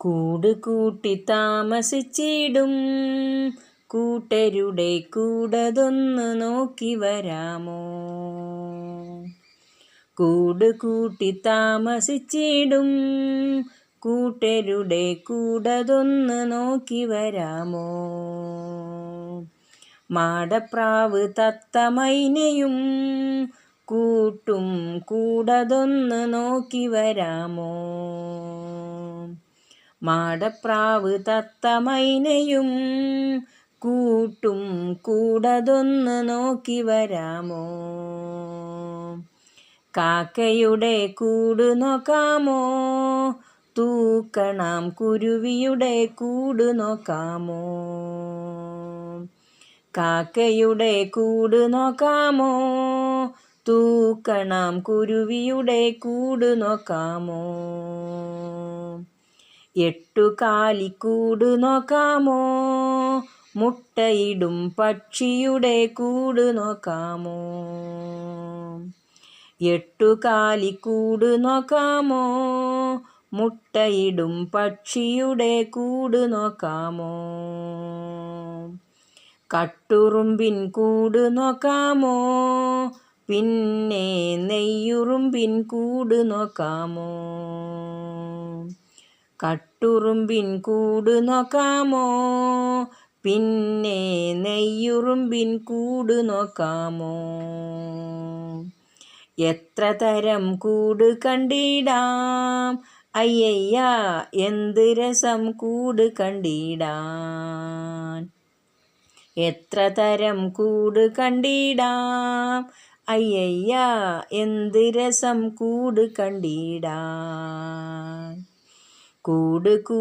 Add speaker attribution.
Speaker 1: കൂട് കൂട്ടി താമസിച്ചിടും. കൂട്ടരുടെ കൂടതൊന്ന് നോക്കി വരാമോ? കൂട് കൂട്ടി താമസിച്ചിടും. കൂട്ടരുടെ കൂടതൊന്ന് നോക്കി വരാമോ? മാടപ്രാവ് തത്തമൈനയും കൂട്ടും കൂടതൊന്ന് നോക്കി വരാമോ? മാടപ്രാവ് തത്തമൈനയും കൂട്ടും കൂടതൊന്ന് നോക്കി വരാമോ? കാക്കയുടെ കൂട് നോക്കാമോ? തൂക്കണം കുരുവിയുടെ കൂട് നോക്കാമോ? കാക്കയുടെ കൂട് നോക്കാമോ? തൂക്കണം കുരുവിയുടെ കൂട് നോക്കാമോ? എട്ടു കാലിക്കൂട് നോക്കാമോ? മുട്ടയിടും പക്ഷിയുടെ കൂട് നോക്കാമോ? എട്ടു കാലിക്കൂട് നോക്കാമോ? മുട്ടയിടും പക്ഷിയുടെ കൂട് നോക്കാമോ? കട്ടുറുമ്പിൻ കൂട് നോക്കാമോ? പിന്നെ നെയ്യുറുമ്പിൻ കൂട് നോക്കാമോ? കട്ടുറുമ്പിൻ കൂട് നോക്കാമോ? പിന്നെ നെയ്യുറുമ്പിൻ കൂട് നോക്കാമോ? എത്ര തരം കൂട് കണ്ടിടാം? അയ്യയ്യ എന്ത് രസം കൂട് കണ്ടിടാൻ? എത്ര തരം കൂട് കണ്ടിടാം? അയ്യയ്യ എന്ത് രസം കൂട് കണ്ടിടാൻ? കൂട് കൂ